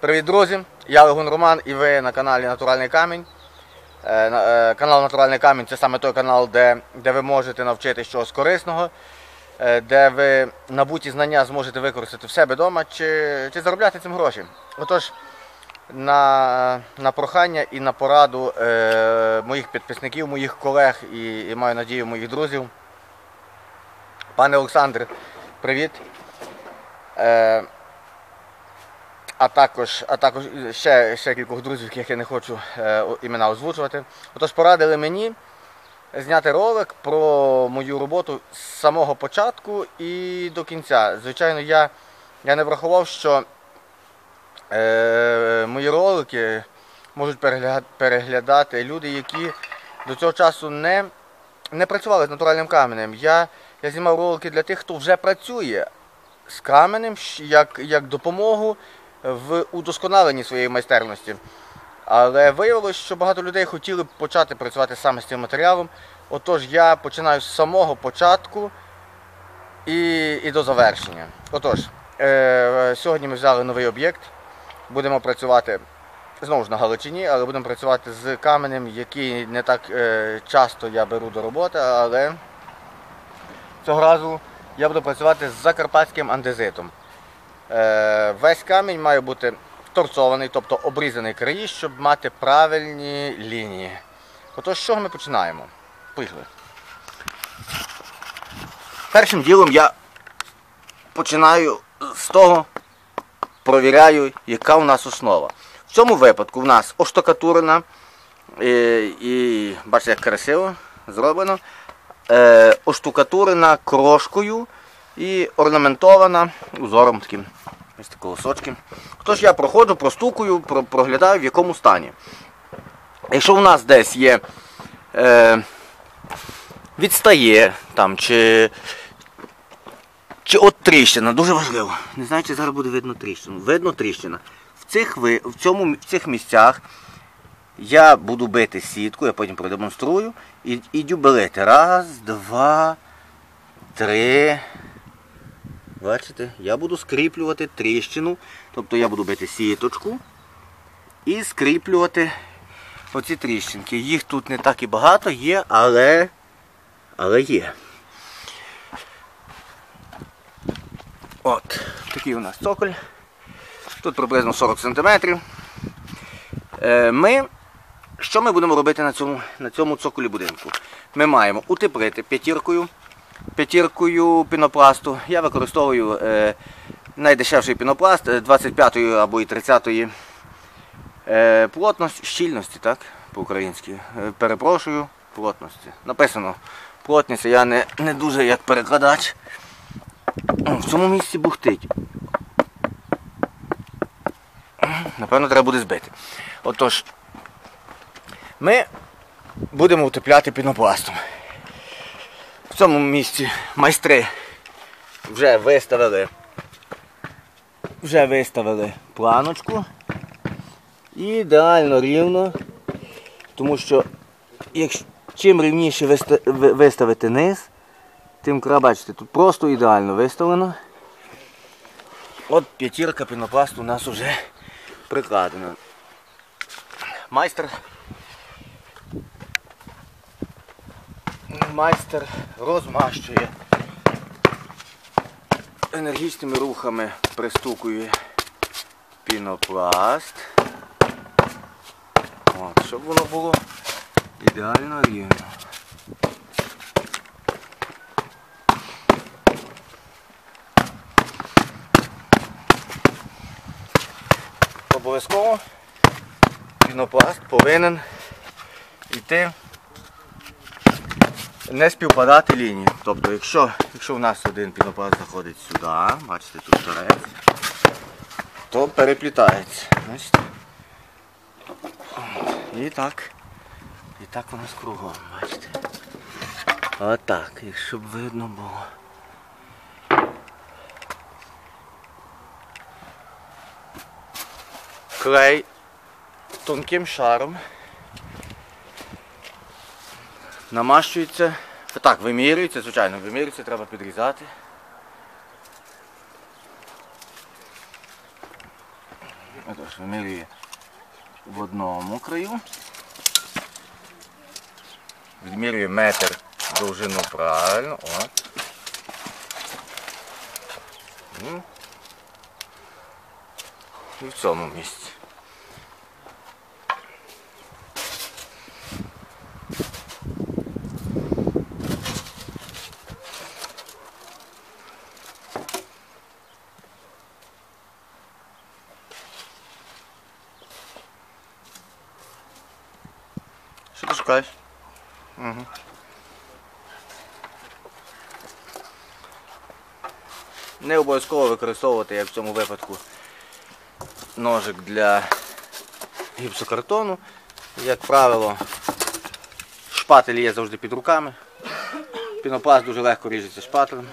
Привіт, друзі! Я Легун Роман і ви на каналі Натуральний Камінь. Е, е, Канал Натуральний Камінь це саме той канал, де, де ви можете навчитись чогось корисного, е, де ви набуті знання зможете використати в себе вдома чи, чи заробляти цим гроші. Отож, на, на прохання і на пораду е, моїх підписників, моїх колег і, і маю надію моїх друзів. Пане Олександр, привіт. Е, а також, а також ще, ще кількох друзів, яких я не хочу е, імена озвучувати. Отож порадили мені зняти ролик про мою роботу з самого початку і до кінця. Звичайно, я, я не врахував, що е, мої ролики можуть перегля- переглядати люди, які до цього часу не, не працювали з натуральним каменем. Я, я знімав ролики для тих, хто вже працює з каменем як, як допомогу в удосконаленні своєї майстерності. Але виявилось, що багато людей хотіли б почати працювати саме з цим матеріалом. Отож, я починаю з самого початку і, і до завершення. Отож, е, сьогодні ми взяли новий об'єкт. Будемо працювати знову ж на Галичині, але будемо працювати з каменем, який не так е, часто я беру до роботи, але цього разу я буду працювати з закарпатським андезитом. Е, весь камінь має бути торцований, тобто обрізаний краї, щоб мати правильні лінії. Отож, з чого ми починаємо? Поїхали. Першим ділом я починаю з того, провіряю, яка у нас основа. В цьому випадку в нас оштукатурена і, і бачите, як красиво зроблено. Е, оштукатурена крошкою і орнаментована узором таким. Ось такі колосочки. Тож я проходжу, простукую, про- проглядаю в якому стані. Якщо у нас десь є е, відстає там, чи, чи от тріщина, дуже важливо. Не знаю, чи зараз буде видно тріщину. Видно тріщина. В цих, ви- в цьому, в цих місцях я буду бити сітку, я потім продемонструю. І, і дюбелити. Раз, два, три. Бачите, я буду скріплювати тріщину, тобто я буду бити сіточку і скріплювати оці тріщинки. Їх тут не так і багато є, але, але є. От, такий у нас цоколь. Тут приблизно 40 см. Е, Ми, що ми будемо робити на цьому, на цьому цоколі будинку? Ми маємо утеплити п'ятіркою п'ятіркою пінопласту. Я використовую е, найдешевший пінопласт е, 25 або і 30 е, плотності, щільності, так, по-українськи. Е, перепрошую, плотності. Написано плотність, я не, не дуже як перекладач. В цьому місці бухтить. Напевно, треба буде збити. Отож, ми будемо утепляти пінопластом. Цьому місці майстри вже виставили вже виставили планочку. Ідеально рівно, тому що якщо чим рівніше виставити низ, тим кра, бачите, тут просто ідеально виставлено. От п'ятірка пінопласту у нас вже прикладена. Майстер майстер розмащує енергічними рухами пристукує пінопласт. От, щоб воно було ідеально рівно. Обов'язково пінопласт повинен йти не співпадати лінії. Тобто, якщо, якщо в нас один пінопласт заходить сюди, бачите, тут торець, то переплітається. Бачите? І так. І так у нас кругом, бачите. Отак, якщо б видно було. Клей тонким шаром намащується. Так, вимірюється, звичайно, вимірюється, треба підрізати. Отож, вимірює в одному краю. Відмірює метр довжину правильно. О. Ну. І в цьому місці. Шукаєш? Угу. Не обов'язково використовувати, як в цьому випадку, ножик для гіпсокартону. Як правило, шпатель є завжди під руками. Пінопласт дуже легко ріжеться шпателем.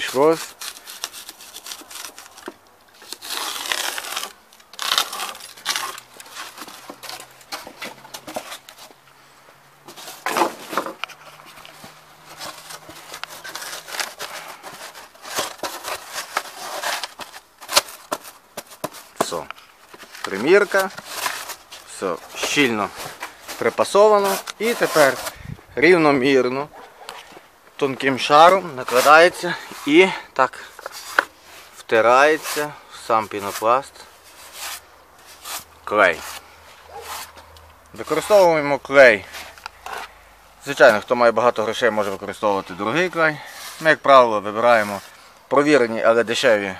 Не зійшлось. Все. Примірка. Все щільно припасовано. І тепер рівномірно тонким шаром накладається і так втирається в сам пінопласт клей. Використовуємо клей. Звичайно, хто має багато грошей, може використовувати дорогий клей. Ми, як правило, вибираємо провірені, але дешеві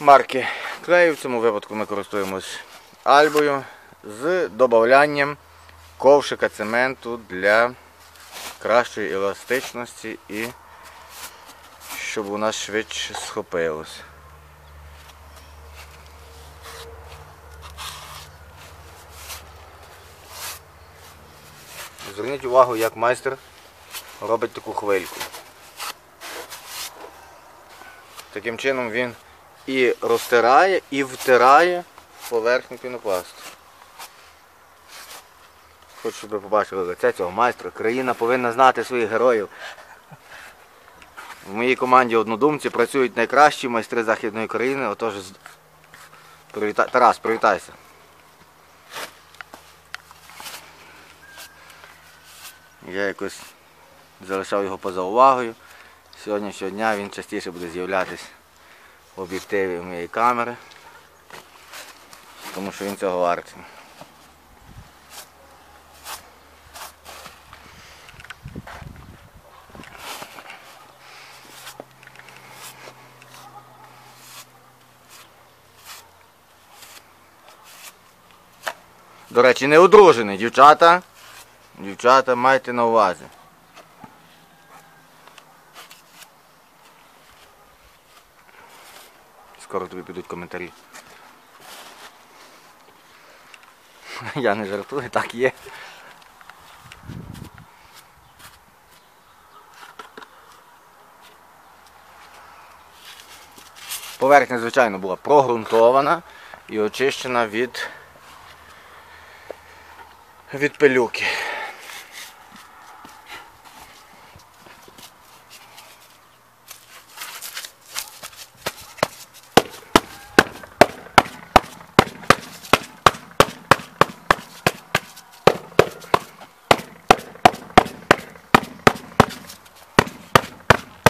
марки клею. В цьому випадку ми користуємось альбою з додаванням ковшика цементу для кращої еластичності і щоб у нас швидше схопилось. Зверніть увагу, як майстер робить таку хвильку. Таким чином він і розтирає, і втирає поверхню пінопласту. Хочу, щоб ви побачили лице цього майстра. Країна повинна знати своїх героїв. В моїй команді однодумці працюють найкращі майстри Західної країни. Отож, привіта... Тарас, привітайся. Я якось залишав його поза увагою. Сьогоднішнього дня він частіше буде з'являтися в об'єктиві моєї камери, тому що він цього вартий. До речі, не одружений, дівчата. Дівчата, майте на увазі. Скоро тобі підуть коментарі. Я не жартую, так є. Поверхня, звичайно, була прогрунтована і очищена від, від пилюки.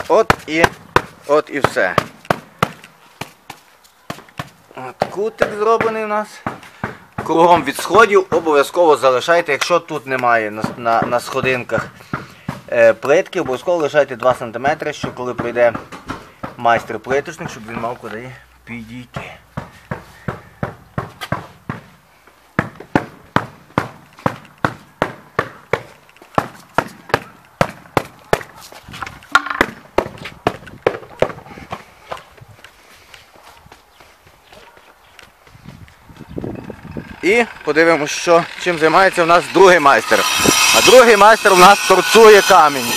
От і, от і все. От кутик зроблений у нас. Кругом від сходів обов'язково залишайте, якщо тут немає на, на, на сходинках е, плитки, обов'язково лишайте 2 см, що коли прийде майстер плиточник, щоб він мав куди підійти. І подивимося, чим займається у нас другий майстер. А другий майстер у нас торцує камінь.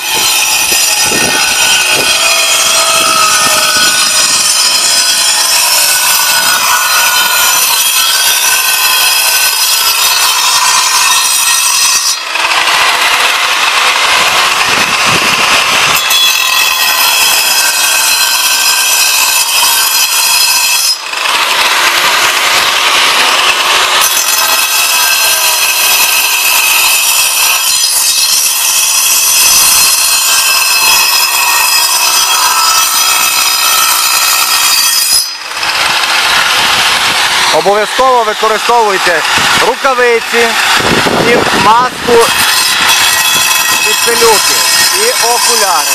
Обов'язково використовуйте рукавиці і маску від пилюки і окуляри.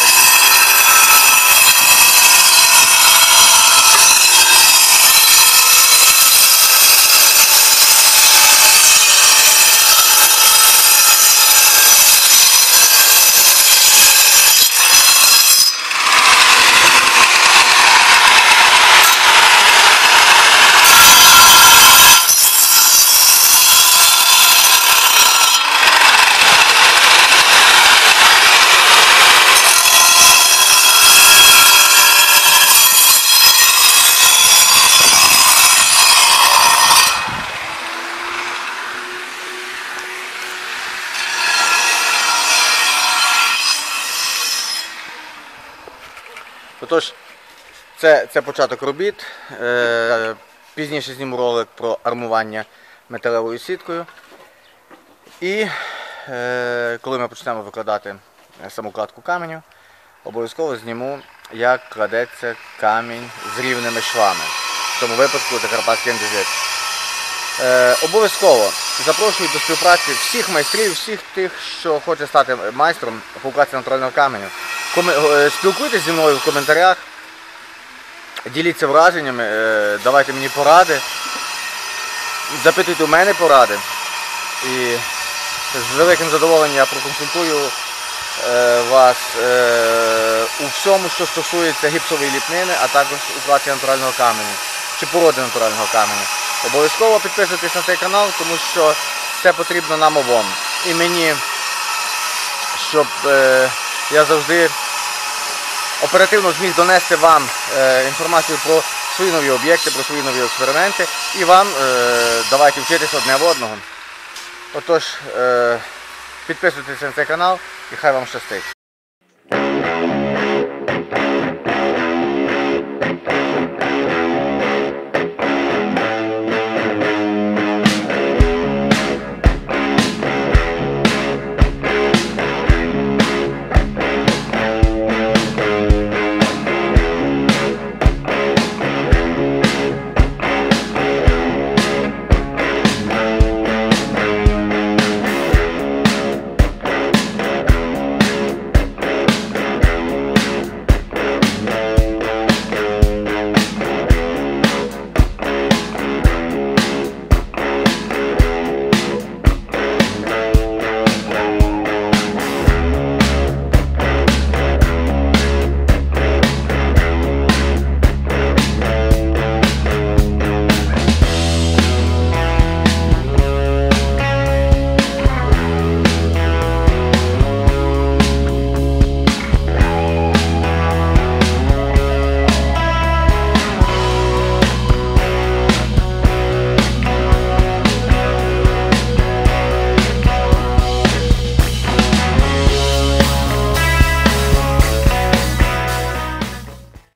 Отож, це, це початок робіт. Е, пізніше зніму ролик про армування металевою сіткою. І е, коли ми почнемо викладати саму кладку каменю, обов'язково зніму, як кладеться камінь з рівними швами. В цьому випадку Закарпатський андезит. Е, обов'язково запрошую до співпраці всіх майстрів, всіх тих, що хоче стати майстром по укладці натурального каменю. Е, Спілкуйтесь зі мною в коментарях, діліться враженнями, е, давайте мені поради, запитуйте у мене поради. І з великим задоволенням я проконсультую е, вас у всьому, що стосується гіпсової ліпнини, а також укладки натурального каменю чи породи натурального каменю. Обов'язково підписуйтесь на цей канал, тому що це потрібно нам обом. І мені, щоб я завжди оперативно зміг донести вам е, інформацію про свої нові об'єкти, про свої нові експерименти і вам е, давайте вчитися одне в одного. Отож, е, підписуйтесь на цей канал і хай вам щастить.